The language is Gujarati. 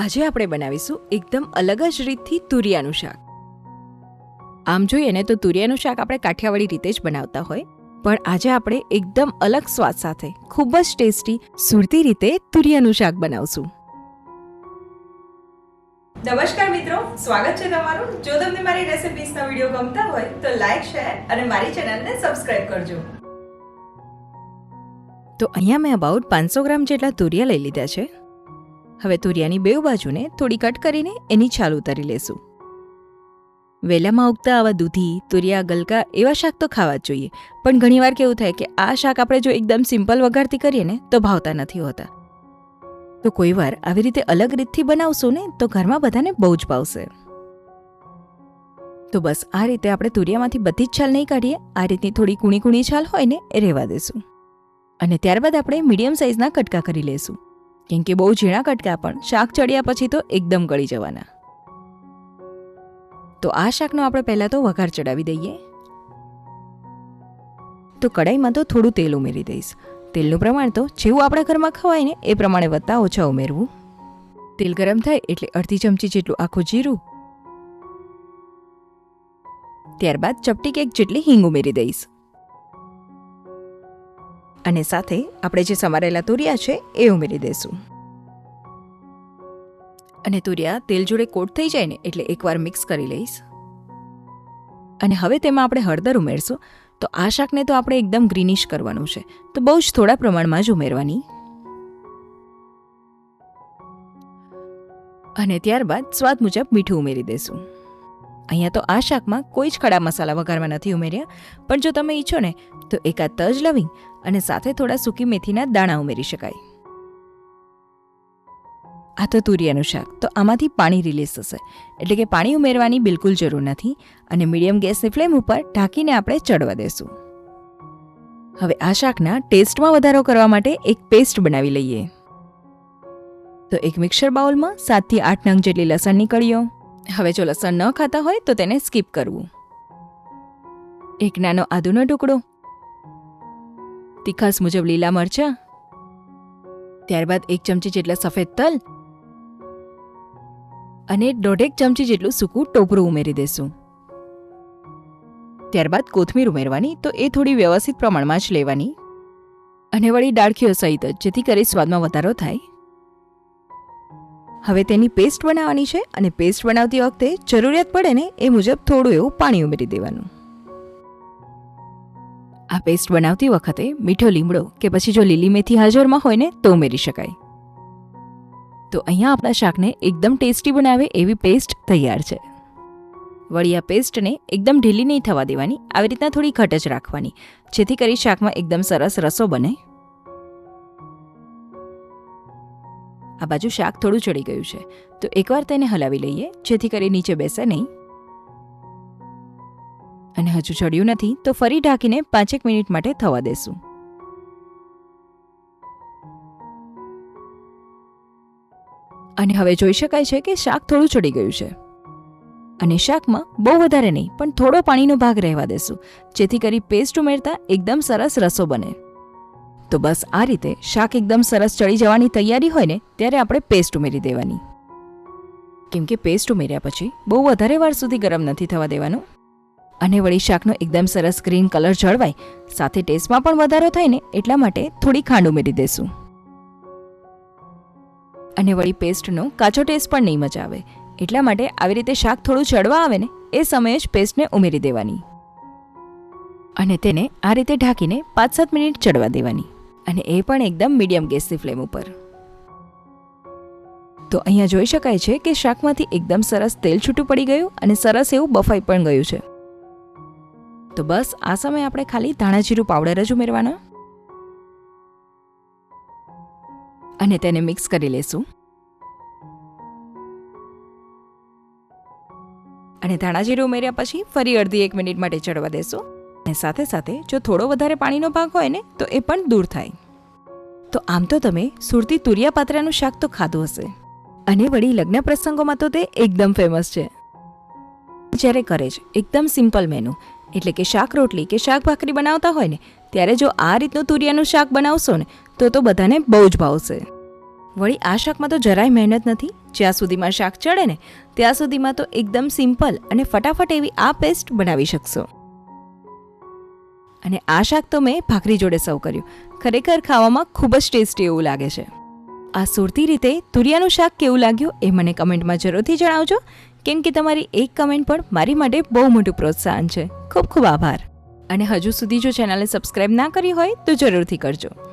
આજે આપણે બનાવીશું એકદમ અલગ જ રીતથી તુરિયાનું શાક. આમ જોઈએ ને તો તુરિયાનું શાક આપણે કાઠિયાવાડી રીતે જ બનાવતા હોય પણ આજે આપણે એકદમ અલગ સ્વાદ સાથે ખૂબ જ ટેસ્ટી સુરતી રીતે તુરિયાનું શાક બનાવશું. નમસ્કાર મિત્રો સ્વાગત છે તમારું. જો તમને મારી રેસિપીસના વીડિયો ગમતા હોય તો લાઈક શેર અને મારી ચેનલને સબસ્ક્રાઇબ કરજો. તો અહીંયા મેં અબાઉટ પાંચસો ગ્રામ જેટલા તુરિયા લઈ લીધા છે. હવે તુરિયાની બેઉ બાજુને થોડી કટ કરીને એની છાલ ઉતારી લેશું. વેલામાં ઉગતા આવા દૂધી, તુરિયા, ગલકા એવા શાક તો ખાવા જ જોઈએ. પણ ઘણીવાર કેવું થાય કે આ શાક આપણે જો એકદમ સિમ્પલ વઘારથી કરીએ ને, તો ભાવતા નથી હોતા. તો કોઈ વાર આવી રીતે અલગ રીતથી બનાવશો ને, તો ઘરમાં બધાને બહુ જ ભાવશે. તો બસ આ રીતે આપણે તુરિયામાંથી બધી જ છાલ નહીં કાઢીએ, આ રીતની થોડી કૂણી કૂણી છાલ હોય ને, એ રહેવા દેશું. અને ત્યારબાદ આપણે મીડિયમ સાઇઝના કટકા કરી લેશું. કેમ કે બહુ ઝીણા કટકા પણ શાક ચડ્યા પછી તો એકદમ ગળી જવાના. તો આ શાકનો આપણે પહેલાં તો વઘાર ચડાવી દઈએ. તો કડાઈમાં તો થોડું તેલ ઉમેરી દઈશ. તેલનું પ્રમાણ તો જેવું આપણા ઘરમાં ખવાય ને એ પ્રમાણે વધતા ઓછા ઉમેરવું. તેલ ગરમ થાય એટલે અડધી ચમચી જેટલું આખું જીરું. ત્યારબાદ ચપટી કેક જેટલી હિંગ ઉમેરી દઈશ. અને સાથે આપણે જે સમારેલા તુરિયા છે, એ ઉમેરી દઈશું અને તુરિયા તેલ જોડે કોટ થઈ જાય ને, એટલે એકવાર મિક્સ કરી લઈશ. અને હવે તેમાં આપણે હળદર ઉમેરશું. તો આ શાકને તો આપણે એકદમ ગ્રીનિશ કરવાનું છે. તો બહુ જ થોડા પ્રમાણમાં જ ઉમેરવાની. અને ત્યારબાદ સ્વાદ મુજબ મીઠું ઉમેરી દઈશું અહીંયા તો આ શાકમાં કોઈ જ ખડા મસાલા વઘારવા નથી ઉમેર્યા, પણ જો તમે ઈચ્છો ને, તો એકાદ તજ લવિંગ અને સાથે થોડા સૂકી મેથીના દાણા ઉમેરી શકાય. આ તો તુરિયાનું શાક, તો આમાંથી પાણી રિલીઝ થશે. એટલે કે પાણી ઉમેરવાની બિલકુલ જરૂર નથી અને મીડિયમ ગેસની ફ્લેમ ઉપર ઢાંકીને આપણે ચડવા દેશું. હવે આ શાકના ટેસ્ટમાં વધારો કરવા માટે એક પેસ્ટ બનાવી લઈએ. તો એક મિક્સર બાઉલમાં સાતથી આઠ નંગ જેટલી લસણની કળીઓ હવે જો લસણ ન ખાતા હોય તો તેને સ્કીપ કરવું. એક નાનો આદુનો ટુકડો. તીખાસ મુજબ લીલા મરચાં. ત્યારબાદ એક ચમચી જેટલા સફેદ તલ. અને દોઢેક ચમચી જેટલું સૂકું ટોપરું ઉમેરી દેશું. ત્યારબાદ કોથમીર ઉમેરવાની તો એ થોડી વ્યવસ્થિત પ્રમાણમાં જ લેવાની. અને વળી ડાળખીઓ સહિત, જેથી કરી સ્વાદમાં વધારો થાય. હવે તેની પેસ્ટ બનાવવાની છે અને પેસ્ટ બનાવતી વખતે જરૂરિયાત પડે ને એ મુજબ થોડું એવું પાણી ઉમેરી દેવાનું. આ પેસ્ટ બનાવતી વખતે મીઠો લીમડો કે પછી જો લીલી મેથી હાજરમાં હોય ને તો ઉમેરી શકાય. તો અહીંયા આપણા શાકને એકદમ ટેસ્ટી બનાવે એવી પેસ્ટ તૈયાર છે. વળી આ પેસ્ટને એકદમ ઢીલી નહીં થવા દેવાની, આવી રીતના થોડી ઘટ જ રાખવાની, જેથી કરી શાકમાં એકદમ સરસ રસો બને. આ બાજુ શાક થોડું ચડી ગયું છે. તો એકવાર તેને હલાવી લઈએ, જેથી કરી નીચે બેસે નહીં. અને હજુ ચડ્યું નથી, તો ફરી ઢાંકીને પાંચેક મિનિટ માટે થવા દેશું. અને હવે જોઈ શકાય છે કે શાક થોડું ચડી ગયું છે. અને શાકમાં બહુ વધારે નહીં, પણ થોડો પાણીનો ભાગ રહેવા દેશું, જેથી કરી પેસ્ટ ઉમેરતા એકદમ સરસ રસો બને. તો બસ આ રીતે શાક એકદમ સરસ ચડી જવાની તૈયારી હોય ને, ત્યારે આપણે પેસ્ટ ઉમેરી દેવાની. કેમ કે પેસ્ટ ઉમેર્યા પછી બહુ વધારે વાર સુધી ગરમ નથી થવા દેવાનું. અને વળી શાકનો એકદમ સરસ ગ્રીન કલર જળવાય, સાથે ટેસ્ટમાં પણ વધારો થાય ને, એટલા માટે થોડી ખાંડ ઉમેરી દેશું. અને વળી પેસ્ટનો કાચો ટેસ્ટ પણ નહીં મજા આવે, એટલા માટે આવી રીતે શાક થોડું ચડવા આવે ને, એ સમયે જ પેસ્ટને ઉમેરી દેવાની. અને તેને આ રીતે ઢાંકીને પાંચ સાત મિનિટ ચડવા દેવાની. અને એ પણ એકદમ મીડિયમ ગેસની ફ્લેમ ઉપર. તો અહીંયા જોઈ શકાય છે કે શાકમાંથી એકદમ સરસ તેલ છૂટું પડી ગયું અને સરસ એવું બફાઈ પણ ગયું છે. તો બસ, આ સમયે આપણે ખાલી ધાણા જીરું પાવડર જ ઉમેરવાનો. અને તેને મિક્સ કરી લેશું. અને ધાણા જીરું ઉમેર્યા પછી ફરી અડધી એક મિનિટ માટે ચડવા દેશું. અને સાથે સાથે જો થોડો વધારે પાણીનો ભાગ હોય ને, તો એ પણ દૂર થાય. તો આમ તો તમે સુરતી તુરિયા પાત્રાનું શાક તો ખાધું હશે. અને વળી લગ્ન પ્રસંગોમાં તો તે એકદમ ફેમસ છે. જ્યારે કરે છે, એકદમ સિમ્પલ મેનુ એટલે કે શાક રોટલી કે શાક ભાખરી બનાવતા હોય ને, ત્યારે જો આ રીતનું તુરિયાનું શાક બનાવશો ને, તો તો બધાને બહુ જ ભાવશે. વળી આ શાકમાં તો જરાય મહેનત નથી. જ્યાં સુધીમાં શાક ચડે ને, ત્યાં સુધીમાં તો એકદમ સિમ્પલ અને ફટાફટ એવી આ પેસ્ટ બનાવી શકશો. અને આ શાક તો મેં ભાખરી જોડે સર્વ કર્યું. ખરેખર ખાવામાં ખૂબ જ ટેસ્ટી એવું લાગે છે. આ સુરતી રીતે તુરિયાનું શાક કેવું લાગ્યું એ મને કમેન્ટમાં જરૂરથી જણાવજો. કેમ કે તમારી એક કમેન્ટ પણ મારી માટે બહુ મોટું પ્રોત્સાહન છે. ખૂબ ખૂબ આભાર. અને હજુ સુધી જો ચેનલને સબસ્ક્રાઈબ ના કરી હોય તો જરૂરથી કરજો.